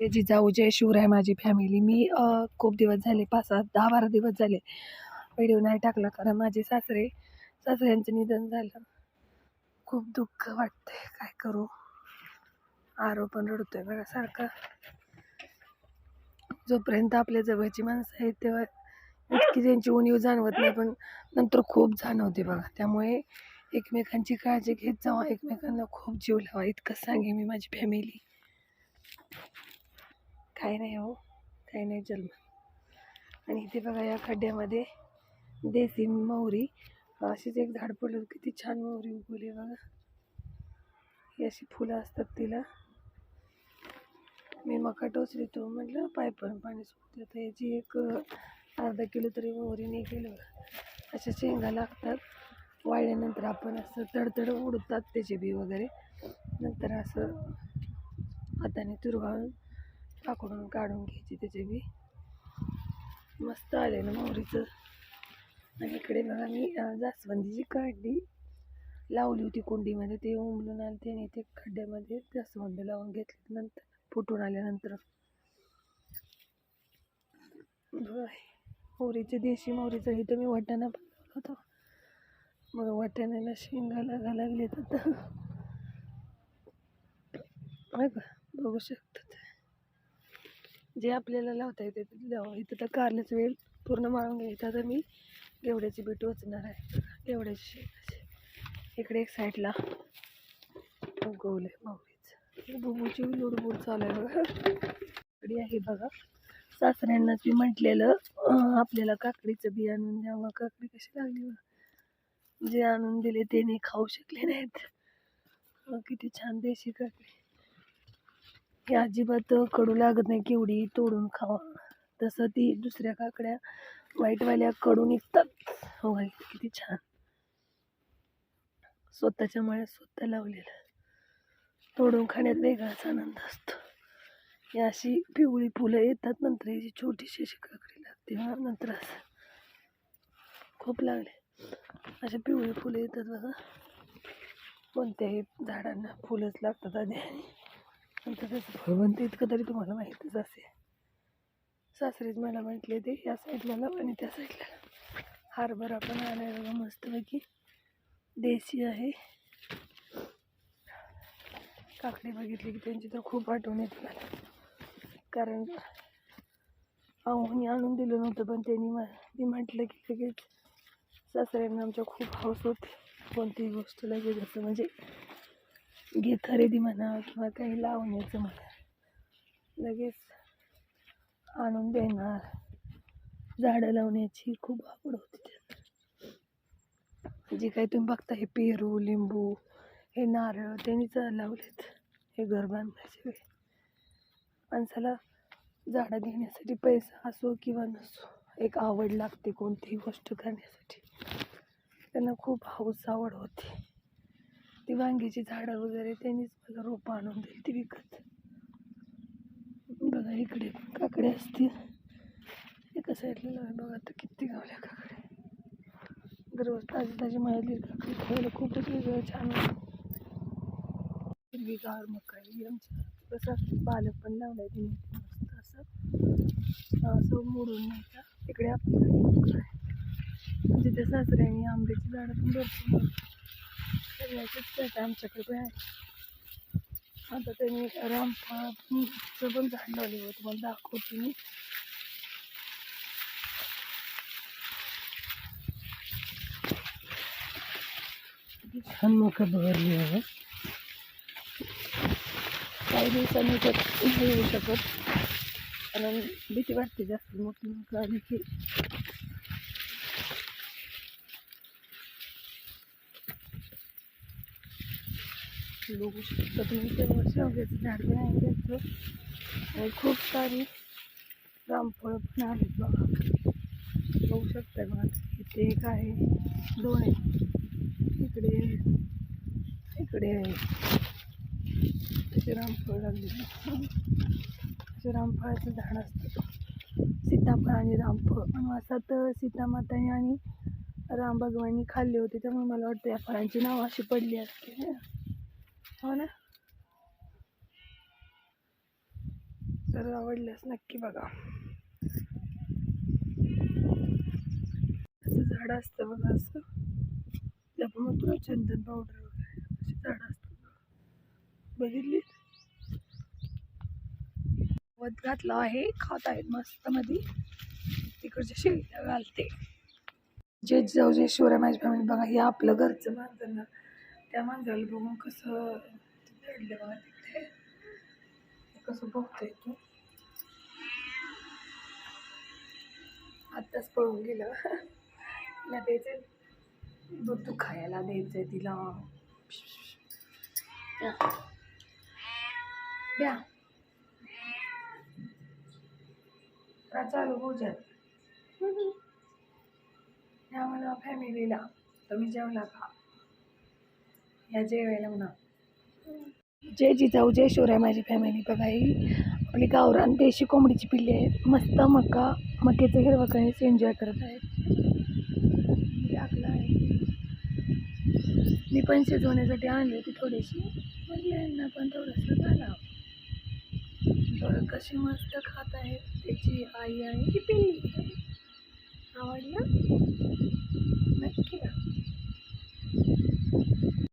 ते जिजाऊ जय शिवराय माझी फॅमिली मी खूप दिवस झाले पाच सात दहा बारा दिवस झाले व्हिडिओ नाही टाकला कारण माझे सासरे सासऱ्यांचं निधन झालं. खूप दुःख वाटतंय काय करू? आरो पण रडतोय बघा सारखा. जोपर्यंत आपल्या जवळची माणसं आहेत तेव्हा इतकी त्यांची उणीव जाणवत नाही पण नंतर खूप जाणवते बघा. त्यामुळे एकमेकांची काळजी घेत जावा एकमेकांना खूप जीव लावा इतकं सांगे मी माझी फॅमिली काही नाही हो काही नाही जन्म. आणि इथे बघा या खड्ड्यामध्ये देसी मोहरी अशीच एक झाड पडलं किती छान मोहरी उगवली बघा. ही अशी फुलं असतात तिला. मी मका टोचली तो म्हटलं पायपण पाणी सुटते. तर याची एक अर्धा किलो तरी मोहरी निघेल अशा शेंगा लागतात. वाळल्यानंतर आपण असं तडतड उडतात त्याचे बी वगैरे. नंतर असं हाताने तुरगाळून पाकडून काढून घ्यायची त्याचे बी. मस्त आले ना मोहरीचं. आणि इकडे बघा मी जास्वंदीची काढली. लावली होती कुंडीमध्ये ते उमलून आले आणि ते खड्ड्यामध्ये जास्वंद लावून घेतले नंतर फुटून आल्यानंतर. मोहरीचे देशी मोहरीचं इथं मी वाटाणा पण होतो. मग वाटाण्याला शेंगा लागा लागलेत आता. बघू शकतात. जे आपल्याला लावता येते इथं तर कारल्याच वेळ पूर्ण माळून घ्यायचा तर मी गेवड्याची बीट टोचणार आहे. गेवड्याची इकडे एक साईडला उगवले माऊलीचं बुबूची लुडबुड चालू आहे बघा. काकडी आहे बघा. सासऱ्यांनाच मी म्हटलेलं आपल्याला काकडीचं बी आणून द्यावं. काकडी कशी लागली जे आणून दिले ते नाही खाऊ शकले नाहीत. किती छान देशी काकडी. की अजिबात कडू लागत नाही केवढी तोडून खावा. तसं ती दुसऱ्या काकड्या वाईटवाल्या कडू निघतात. हो बाई किती छान. स्वतःच्या मळ्यात स्वतः लावलेलं. तोडून खाण्यात वेगळाच आनंद असतो. ही अशी पिवळी फुलं येतात नंतर याची छोटीशी अशी काकडी लागते हा नंतर असं खूप लागले. अशी पिवळी फुलं येतात बघा. कोणत्याही झाडांना फुलंच लागतात आधी. पण त्याचं फळ इतकं तरी तुम्हाला माहीतच असेल. सासरीच मला म्हटले ते या साईडला लाव आणि त्या साईडला लाव. हरभरा पण बघा मस्तपैकी देशी आहे. काकडी बघितली की त्यांची तर खूप आठवण येते मला. कारण आहोनी आणून दिलं नव्हतं पण त्यांनी मा मी म्हटलं की लगेच सासऱ्यांना आमच्या खूप हौस होते. कोणतीही गोष्ट लगेच असं म्हणजे घे खरेदी म्हणा किंवा काही लावण्याचं म्हणा. लगेच आणून देणार. झाडं लावण्याची खूप आवड होती त्यांना जे काही तुम्ही बघता हे पेरू लिंबू हे नारळ त्यांनीच लावलेत. हे घर बांधण्याच्या वेळी. माणसाला झाडं घेण्यासाठी पैसा असो किंवा नसो एक आवड लागते कोणतीही गोष्ट करण्यासाठी. त्यांना खूप हौस आवड होती. वांग्याची झाडं वगैरे त्यांनीच मला रोपं आणून दिली ती विकत. बघा इकडे पण काकडे असतील. एका साईडला लावा बघा आता किती गावल्या काकडे दररोज ताजी ताजी माहिती काकडे. खायला खूपच वेगळं छान हिरवीगार मकाई आमच्या कसं पालक पण लावलाय तिने. मस्त असं असं मोडून न्यायचा तिकडे आपली जिथे म्हणजे त्या सासऱ्याने आंब्याची झाडं पण भरपूर सगळ्याचेच आहेत आमच्याकडे पण आहे आता त्यांनी रामफळाचं पण झाड लावले होते तुम्हाला दाखवते मी किती छान मका बहरली आहे काही दिवसांनी तर नाही येऊ शकत कारण भीती वाटते जास्त मोठी मका आली की बघू शकता तुम्ही तेव्हा शेवग्याचं झाड पण आहे त्यांचं. खूप सारी रामफळं पण आहेत बघा. बघू शकता बघा. इथे एक आहे दोन आहे इकडे इकडे आहे. त्याचे रामफळ लागले रामफळाचं झाड असतं. सीताफळ आणि रामफळ. वनवासात सीतामाताने आणि राम भगवानी खाल्ले होते त्यामुळे मला वाटतं या फळांची नाव अशी पडली असते हो ना? तर जर आवडल्यास नक्की बघा. असं झाड असतं बघा असं. ते आपण म्हणतो चंदन पावडर वगैरे अशी झाडं असतात बघितली? वध घातला आहे खात आहेत मस्त मध्ये तिकडच्या शेळीला घालते. जे जाऊ जे शिवराय माझी फॅमिली बघा हे आपलं घरचं मांजर त्या मांजराला बघून कसं दडलं बघा तिकडे ते कसं बघतोय तू. आत्ताच पळून गेलं. तिला द्यायचं दूध तू खायला द्यायचंय तिला. द्या. चालू भोजन या मला फॅमिलीला तुम्ही जेवला का? या जेवायला म्हणा. जय जिजाऊ जय शिवराय माझी फॅमिली बघा ही आपली गावरान देशी कोंबडीची पिल्ली आहेत मस्त मका मक्याचं हिरवं कणीस एन्जॉय करत आहेत टाकलं आहे. मी पण शिजवण्यासाठी आणली होती थोडीशी. म्हटलं यांना पण थोडंसं झाला बरं कशी मस्त खात आहेत त्याची आई आणि ती पिल्ली. आवडलं?